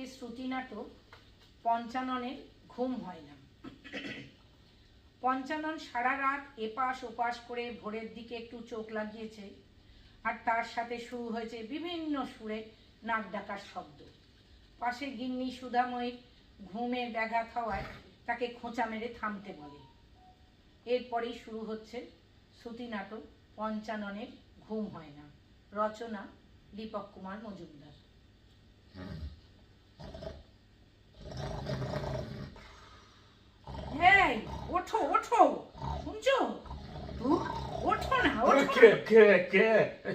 আজকে শ্রুতি নাটক পঞ্চাননের ঘুম হয় না। পঞ্চানন সারা রাত এপাশ ওপাশ করে ভোরের দিকে একটু চোখ লাগিয়েছে আর তার সাথে শুরু হয়েছে বিভিন্ন সুরে নাক ডাকার শব্দ। পাশে গিন্নি সুধাময়ী ঘুমে ব্যাঘাত হওয়ায় তাকে খোঁচা মেরে থামতে বলে। এরপরেই শুরু হচ্ছে শ্রুতি নাটক পঞ্চাননের ঘুম হয় না। রচনা দীপক কুমার মজুমদার। এই ওঠো ওঠো। শুনছো? ধুর, ওঠো না ওঠো কে না। কে কে?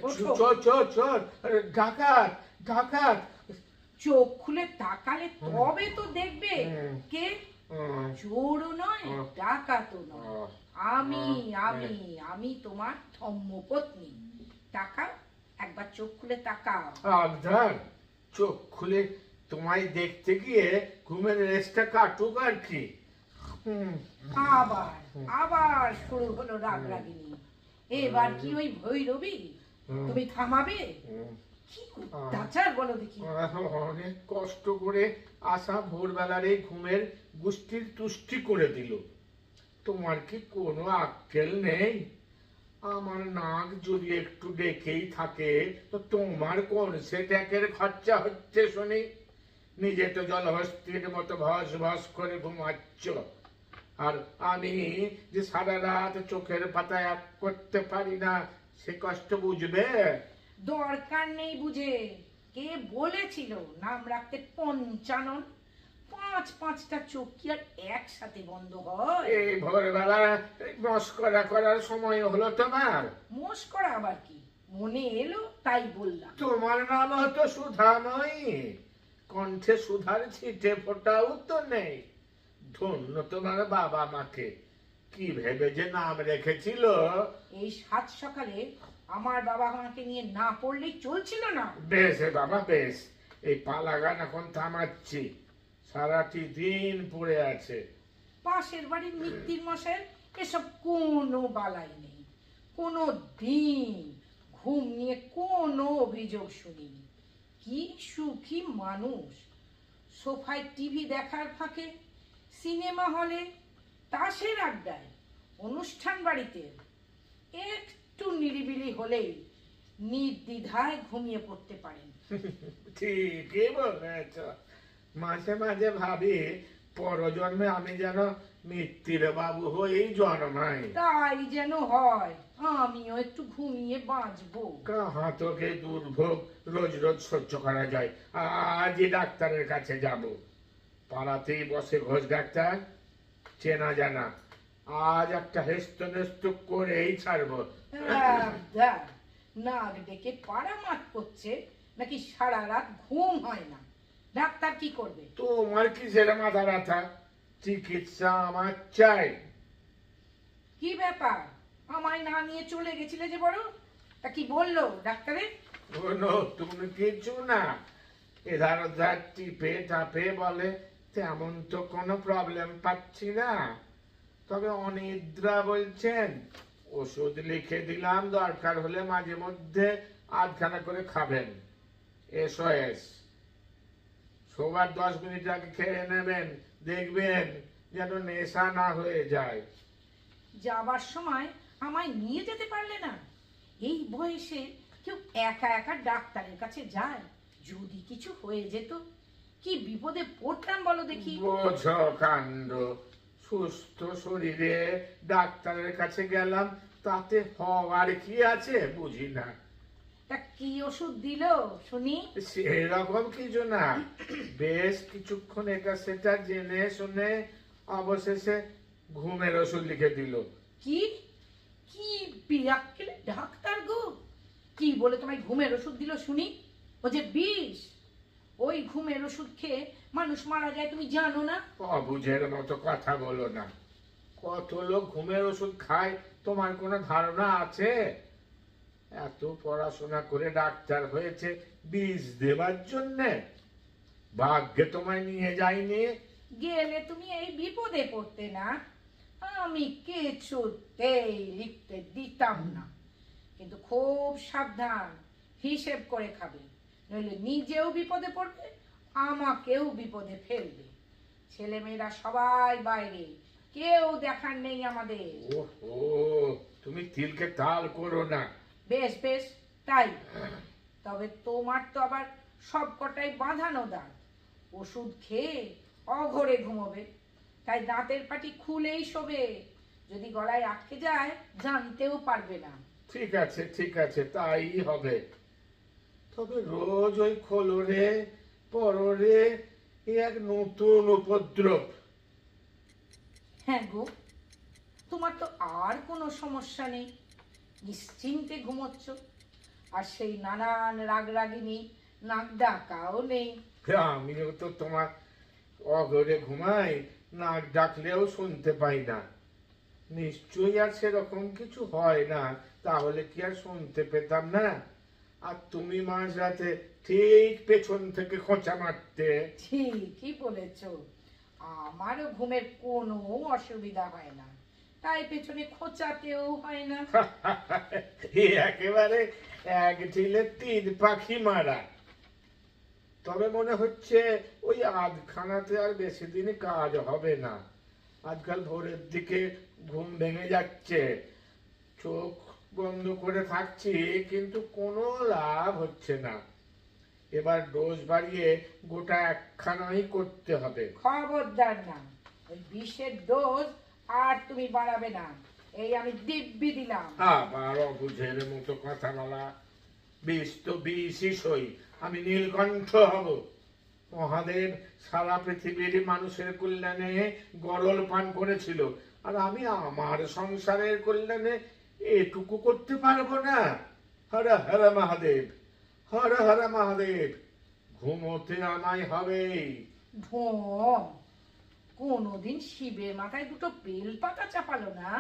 ওঠো। চোর চোর চোর ডাকাত ডাকাত। চোখ খুলে তাকালে তবে তো দেখবে কে? চোরও নয়। ডাকাতও নয়। আমি আমি আমি তোমার ধম্মপত্নী তাকাও একবার চোখ খুলে তাকাও। চোখ খুলে তোমায় দেখতে গিয়ে ঘুমের রেস্টটা কাটুক আর কি। আবার আবার শুরু হলো রাগ রাগিনী। এবার কি ওই ভৈরবী? তুমি থামাবে? হুম। বলো দেখি। অনেক কষ্ট করে আসা ভোরবেলার এই ঘুমের গুষ্টির তুষ্টি করে দিল। তোমার কি কোনো আক্কেল নেই? আমার নাক যদি একটু ডেকেই থাকে তো তোমার কোন সে ট্যাকের খরচা হচ্ছে শুনি? নিজে তো জলহস্তির মতো ভস ভস করে ঘুমাচ্ছ। আর আমি যে সারা রাত চোখের পাতায় এক করতে পারি না সে কষ্ট বুঝবে? দরকার নেই বুঝে। কে বলেছিল নাম রাখতে পঞ্চানন? পাঁচ পাঁচটা চোখ কি আর একসাথে বন্ধ হয়? এই ভোরবেলা মস্করা করার সময় হলো তোমার। মোষ করা আবার কি? মনে এলো তাই বললাম। তোমার নাম হতো সুধাময়ী কণ্ঠে সুধার ছিটে ফোটাও তো নেই। ধন্য তোমার বাবা মাকে। কি ভেবে যে নাম রেখেছিল? এই সাত সকালে আমার বাবা আমাকে নিয়ে না পড়লেই চলছিল না। বেশ বাবা বেশ। এই পালাগান এখন থামাচ্ছি। সারাটি দিন পড়ে আছে। পাশের বাড়ির মিত্তির মশাই এসব কোনো বালাই নেই। কোনো দিন ঘুম নিয়ে কোনো অভিযোগ শুনিনি। কি সুখী মানুষ? সোফায় টিভি দেখার ফাঁকে, সিনেমা হলে, তাসের আড্ডায়, অনুষ্ঠান বাড়িতে। একটু নিরিবিলি হলেই নির্দ্বিধায় ঘুমিয়ে পড়তে পারেন। ঠিকই বলেছ। মাঝে মাঝে ভাবি পরজন্মে আমি যেন মিত্তির বাবু হয়েই জন্মাই। তাই যেন হয় আমিও একটু ঘুমিয়ে বাঁচবো। কাহা তোকে দুর্ভোগ রোজ রোজ সহ্য করা যায়? আজই ডাক্তারের কাছে যাব। পাড়াতেই বসে ঘোষ ডাক্তার। চেনা জানা আজ একটা হেস্ত নেস্ত করেই ছাড়বো। দেখ নাক ডেকে পাড়ামাত করছে নাকি সারা রাত ঘুম হয় না? ডাক্তার কি করবে? তোমার কিসের মাথা ব্যথা? চিকিৎসা আমার চাই। কি ব্যাপার? আমায় না নিয়ে চলে গেছিলে যে বড়? তা কি বলল ডাক্তারে? কোনো তুমি কিছু না। এধার ওধার টিপে টাপে বলে তেমন তো কোনো প্রবলেম পাচ্ছি না। তবে অনিদ্রা বলছেন ওষুধ লিখে দিলাম দরকার হলে মাঝে মধ্যে আধখানা করে খাবেন। এসওএস সবার দশ মিনিট আগে খেয়ে নেবেন দেখবেন যেন নেশা না হয়ে যায়। যাবার সময় আমায় নিয়ে যেতে পারলে না? এই বয়সে কেউ একা একা ডাক্তারের কাছে যায়? যদি কিছু হয়ে যেত কি বিপদে পড়তাম বলো দেখি? বোঝো কাণ্ড। সুস্থ শরীরে ডাক্তারের কাছে গেলাম তাতে হওয়ার কি আছে বুঝি না। তা কি ওষুধ দিল শুনি? সেরকম কিছু না। বেশ কিছুক্ষণ এটা সেটা জেনে শুনে অবশেষে ঘুমের ওষুধ লিখে দিল। কি? কি বিরাক্কেলে ডাক্তার গো? কি বলে তোমায় ঘুমের ওষুধ দিল শুনি? ও যে বিষ ওই ঘুমের ওষুধ খেয়ে মানুষ মারা যায় তুমি জানো না? অবুঝের মতো কথা বলো না। কত লোক ঘুমের ওষুধ খায় তোমার কোনো ধারণা আছে? এত পড়াশোনা করে ডাক্তার হয়েছে বিষ দেবার জন্যে? ভাগ্যে তোমায় নিয়ে যায়নি গেলে তুমি এই বিপদে পড়তে না। আমি কিছুতেই লিখতে দিতাম না। কিন্তু খুব সাবধান হিসেব করে খাবে। নইলে নিজেও বিপদে পড়বে আমাকেও বিপদে ফেলবে। ছেলেমেয়েরা সবাই বাইরে কেউ দেখার নেই আমাদের। ওহো তুমি তিলকে তাল করো না। বেশ বেশ তাই। তবে তোমার তো আবার সব কটাই বাঁধানো দাঁত। ওষুধ খেয়ে অঘরে ঘুমোবে। তাই দাঁতের পাটি খুলেই শোবে। যদি গলায় আটকে যায় জানতেও পারবে না। ঠিক আছে ঠিক আছে তাই হবে। তবে রোজ ওই খোলরে পররে এক নতুন উপদ্রব। হ্যাঁ গো তোমার তো আর কোনো সমস্যা নেই। নিশ্চিন্তে ঘুমোচ্ছ আর সেই নানান রাগরাগিনী নাক ডাকাও নেই। আমিও তো তোমার অঘরে ঘুমাই নাক ডাকলেও শুনতে পাই না। নিশ্চয়ই আর সেরকম কিছু হয় না তাহলে কি আর শুনতে পেতাম না? আর তুমি মাঝরাতে ঠিক পেছন থেকে খোঁচা মারতে। ঠিকই বলেছ আমারও ঘুমের কোনো অসুবিধা হয় না। তাই পেছনে খোঁচাতেও হয় না। একেবারে এক ঢিলে তিন পাখি মারা। তবে মনে হচ্ছে ওই আধখানাতে আর বেশি দিন কাজ হবে না। আজকাল ভোরের দিকে ঘুম ভেঙে যাচ্ছে। চোখ বন্ধ করে থাকছি কিন্তু কোনো লাভ হচ্ছে না। এবার ডোজ বাড়িয়ে গোটা একখানাই করতে হবে। খবরদার না ওই বিষের ডোজ আর তুমি বাড়াবে না। এই আমি দিব্যি দিলাম। আবার অবুঝের মতো কথা বলা। বিষ তো বিষই সই। আমি নীলকণ্ঠ হব। মহাদেব সারা পৃথিবীর মানুষের কল্যাণে গরল পান করেছিল। আর আমি আমার সংসারের কল্যাণে এটুকু করতে পারব না। হর হর মহাদেব হর হর মহাদেব। ঘুমোতে আমায় হবে। ঢোম কোনোদিন শিবের মাথায় দুটো বেল পাতা চাপালো না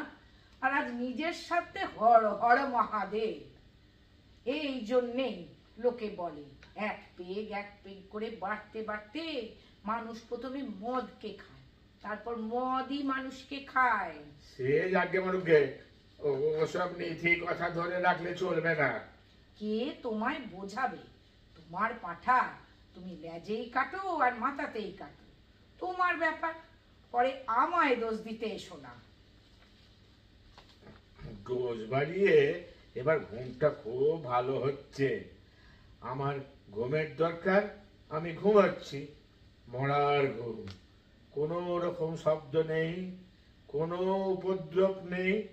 আর আজ নিজের সাথে হর হর মহাদেব। এই জন্যেই লোকে বলে এক পেগ এক পেগ করে বাড়তে বাড়তে মানুষ প্রথমে মদকে খায় তারপর মদই মানুষকে খায়। সে যাকে মরুকে ও সব নীতি কথা ধরে রাখলে চলবে না। কে তোমায় বোঝাবে? তোমার পাঠা তুমি লেজেই কাটো আর মাথাতেই কাটো। তোমার ব্যাপার। পরে আমায় দোষ দিতে এসো না। ডোজ বাড়িয়ে এবার ঘুমটা খুব ভালো হচ্ছে। আমার ঘুমের দরকার, আমি ঘুমাচ্ছি। মরার ঘুম। কোনো রকম শব্দ নেই, কোনো উপদ্রব নেই।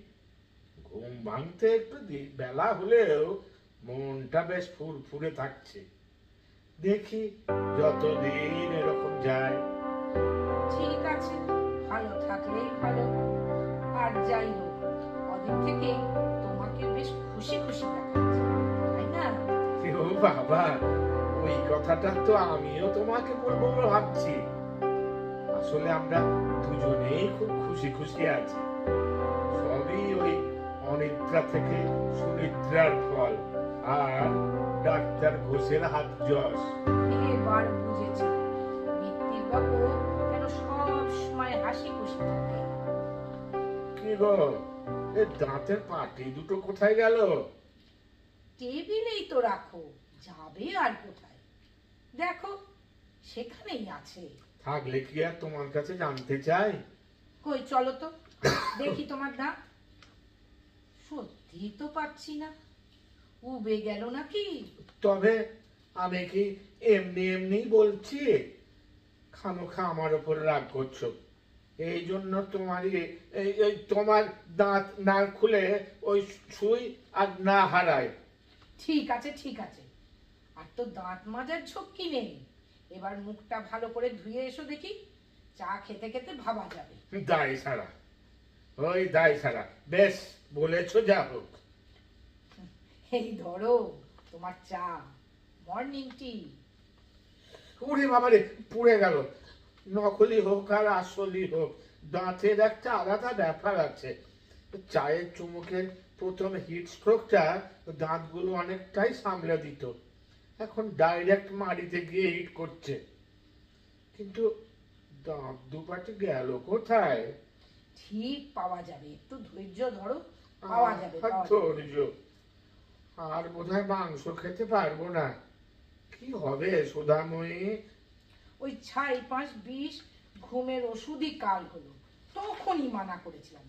ঘুম ভাঙতে একটু বেলা হলেও মনটা বেশ ফুরফুরে থাকছে। দেখি যতদিন এরকম যায়। ঠিক আছে ভালো থাকলেই ভালো। আর যাই হোক কদিন থেকে তোমাকে বেশ খুশি খুশি দেখাচ্ছে তাই না? ও বাবা ওই কথাটা তো আমিও তোমাকে বলব ভাবছি। আসলে আমরা দুজনেই খুব খুশি খুশি আছি। সবই ওই অনিদ্রা থেকে সুনিদ্রার ফল আর ডাক্তার ঘোষের হাত যশ। এবার বুঝেছি। বাবু কেন সব সময় হাসি খুশি থাকে। কি গো? এ দাঁতের পাটি দুটো কোথায় গেল? টেবিলেই তো রাখো যাবে আর কোথায়? দেখো সেখানেই আছে। থাকলে কি আর তোমার কাছে জানতে চাই? কই চলো তো দেখি তোমার দাঁত। সত্যি তো পাচ্ছি না। উবে গেল নাকি? তবে আমি কি এমনি এমনি বলছি? খামোখা আমার ওপর রাগ করছ। এই জন্য তোমারই এই তোমার দাঁত না খুলে ওই সুই আর না হারায়। ঠিক আছে ঠিক আছে। আর তো দাঁত মাজার ঝক্কি নেই। এবার মুখটা ভালো করে ধুয়ে এসো দেখি। চা খেতে খেতে ভাবা যাবে। দায় সারা ওই দায় সারা বেশ বলেছ যা হোক। এই ধরো তোমার চা। Morning tea. ওরে বাবারে পুড়ে গেল। নকলি হোক আর আসলি হোক দাঁতের একটা আলাদা ব্যাপার আছে। চায়ের চুমুকের প্রথম হিট স্ট্রোকটা দাঁতগুলো অনেকটাই সামলে দিত। এখন ডাইরেক্ট মাড়িতে গিয়ে হিট করছে। কিন্তু দাঁত দুপাটে গেল কোথায়? ঠিক পাওয়া যাবে। একটু ধৈর্য ধরো পাওয়া যাবে আর পাওয়া যাবে। ধৈর্য। আর বোধহয় মাংস খেতে পারব না। কি হবে সুধাময়ী? ওই ছাই পাঁচ বিষ ঘুমের ওষুধই কাল হলো। তখনই মানা করেছিলাম।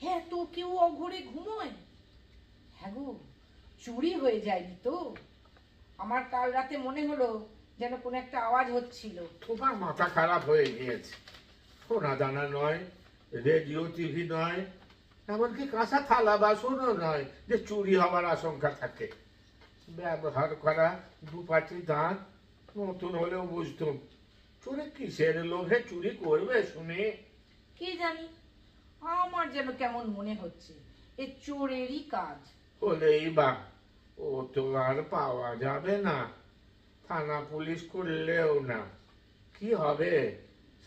হ্যাঁ তো কেউ অঘরে ঘুমোয়? হ্যাঁ গো চুরি হয়ে যায়নি তো। আমার কাল রাতে মনে হলো যেন কোনো একটা আওয়াজ হচ্ছিল। তোমার মাথা খারাপ হয়ে গিয়েছে। সোনা দানা নয় রেডিও টিভি নয় এমনকি কাঁচা থালা বাসনও নয় যে চুরি হওয়ার আশঙ্কা থাকে। ব্যবহার করা দুপাটি দাঁত নতুন হলেও বুঝতুম। চোরে কিসের লোভে চুরি করবে শুনে। কি জানি? আমার যেন কেমন মনে হচ্ছে এ চোরেরই কাজ। হলেই বা ও তো আর পাওয়া যাবে না। থানা পুলিশ করলেও না। কি হবে?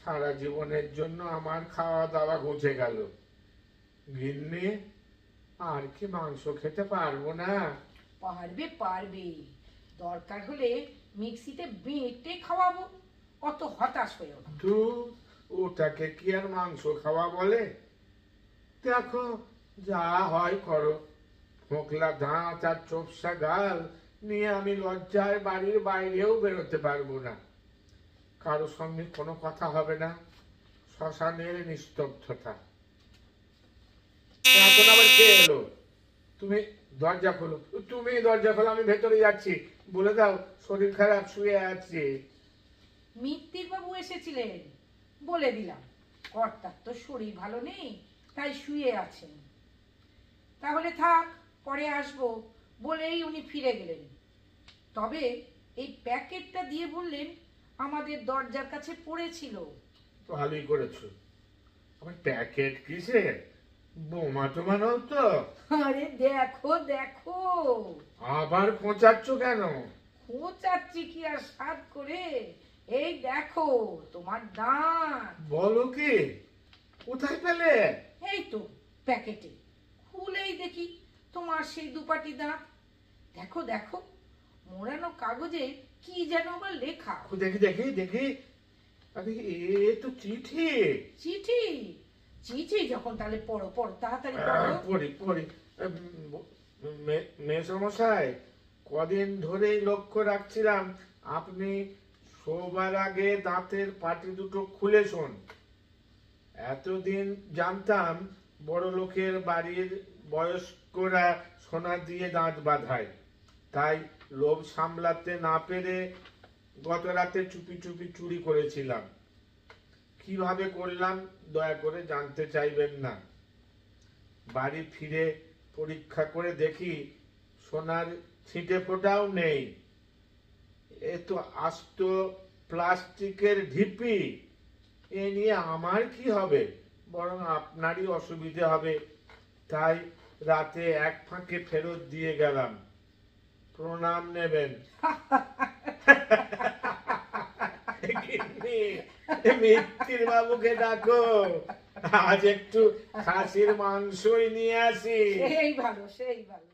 সারা জীবনের জন্য আমার খাওয়া দাওয়া ঘুচে গেল। গিন্নি আর কি মাংস খেতে পারব না? পারবে পারবে। দরকার হলে মিক্সিতে বেটে খাওয়াবো। অত হতাশ হয়েও না। দু ওটাকে কি আর মাংস খাওয়া বলে? দেখো, যা হয় করো। ফোকলা দাঁত আর চোপসা গাল নিয়ে আমি লজ্জায় বাড়ির বাইরেও বেরোতে পারব না। কারোর সঙ্গে কোনো কথা হবে না। শ্মশানের নিস্তব্ধতা। এখন আবার কে এলো? তুমি দরজা খোলো। তুমি দরজা খোলো আমি ভেতরে যাচ্ছি। বলে দাও শরীর খারাপ শুয়ে আছি। মিত্তির বাবু এসেছিলেন বলে দিলাম। কর্তার তো শরীর ভালো নেই তাই শুয়ে আছেন। তাহলে থাক পরে আসব বলেই উনি ফিরে গেলেন। তবে এই প্যাকেটটা দিয়ে বললেন আমাদের দরজার কাছে পড়েছিল। ভালোই করেছ। আমার প্যাকেট কিসে বোমা তো আরে দেখো দেখো। আবার কেন? কি আর সাত করে? এই দেখো তোমার দাঁত। বলো কি? কোথায় পেলে? এই তো প্যাকেটে। খুলেই দেখি তোমার সেই দুপাটি দাঁত। দেখো দেখো মোড়ানো কাগজে কি যেন আবার লেখা। দেখি দেখি দেখি। এ তো চিঠি। চিঠি? চিঠি যখন তাহলে পড়ো পড়ো তাড়াতাড়ি পড়ো। পড়ি পড়ি। মেসমশাই কদিন ধরেই লক্ষ্য রাখছিলাম আপনি শোবার আগে দাঁতের পাটি দুটো খুলে শোন। এতদিন জানতাম বড় লোকের বাড়ির বয়স্করা সোনা দিয়ে দাঁত বাঁধায়। তাই লোভ সামলাতে না পেরে গত রাতে চুপি চুপি চুরি করেছিলাম। কীভাবে করলাম দয়া করে জানতে চাইবেন না। বাড়ি ফিরে পরীক্ষা করে দেখি সোনার ছিটে ফোটাও নেই। এ তো আস্ত প্লাস্টিকের ঢিপি। এ নিয়ে আমার কি হবে? বরং আপনারই অসুবিধে হবে। তাই রাতে এক ফাঁকে ফেরত দিয়ে গেলাম। প্রণাম নেবেন। মিত্তির বাবুকে ডাকো। আজ একটু খাসির মাংসই নিয়ে আসি। সেই ভালো সেই ভালো।